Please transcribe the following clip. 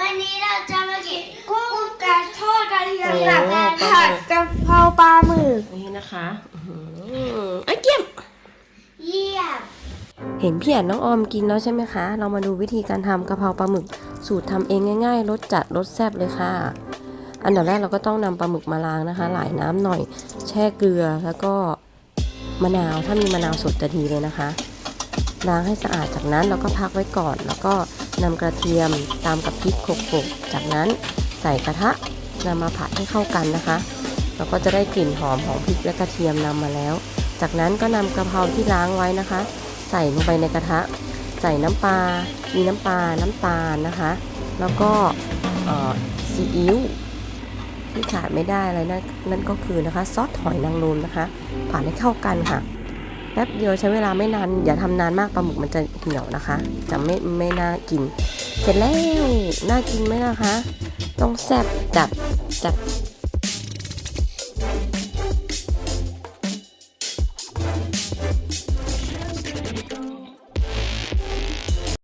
วันนี้เราจะมากินกุ้งกระทอดกระเทียมโอ้กับปลาหมึกผัดกะเพราปลาหมึกนี่นะคะอื้อหือไอ้เกี้ยม เยี่ยมเห็นพี่อันน้องออมกินแล้วใช่ไหมคะ เรามาดูวิธีการทำกะเพราปลาหมึก สูตรทำเองง่ายๆ รสจัดรสแซ่บเลยค่ะ อันดับแรกเราก็ต้องนำปลาหมึกมาล้างนะคะ หลายน้ำหน่อย แช่เกลือแล้วก็มะนาวถ้ามีมะนาวสดจะดีเลยนะคะ ล้างให้สะอาดจากนั้นเราก็พักไว้ก่อน แล้วก็ นำกระเทียมตามกับพริกโขกๆจากนั้นใส่กระทะนำมาผัดให้เข้ากันนะคะ เราก็จะได้กลิ่นหอมของพริกและกระเทียมนำมาแล้ว จากนั้นก็นำกระเพราที่ล้างไว้นะคะ ใส่ลงไปในกระทะ ใส่น้ำปลา มีน้ำปลา น้ำตาลนะคะ แล้วก็ซีอิ๊วที่ขาดไม่ได้อะไรนะนั่นก็คือนะคะ ซอสหอยนางรมนะคะผ่านให้เข้ากันค่ะ แป๊บเดียวใช้เวลาไม่นาน อย่าทำนานมากปลาหมึกมันจะเหี่ยวนะคะ จะไม่ไม่น่ากิน เสร็จแล้ว น่ากินไหมนะคะ ต้องแซ่บจัดจัด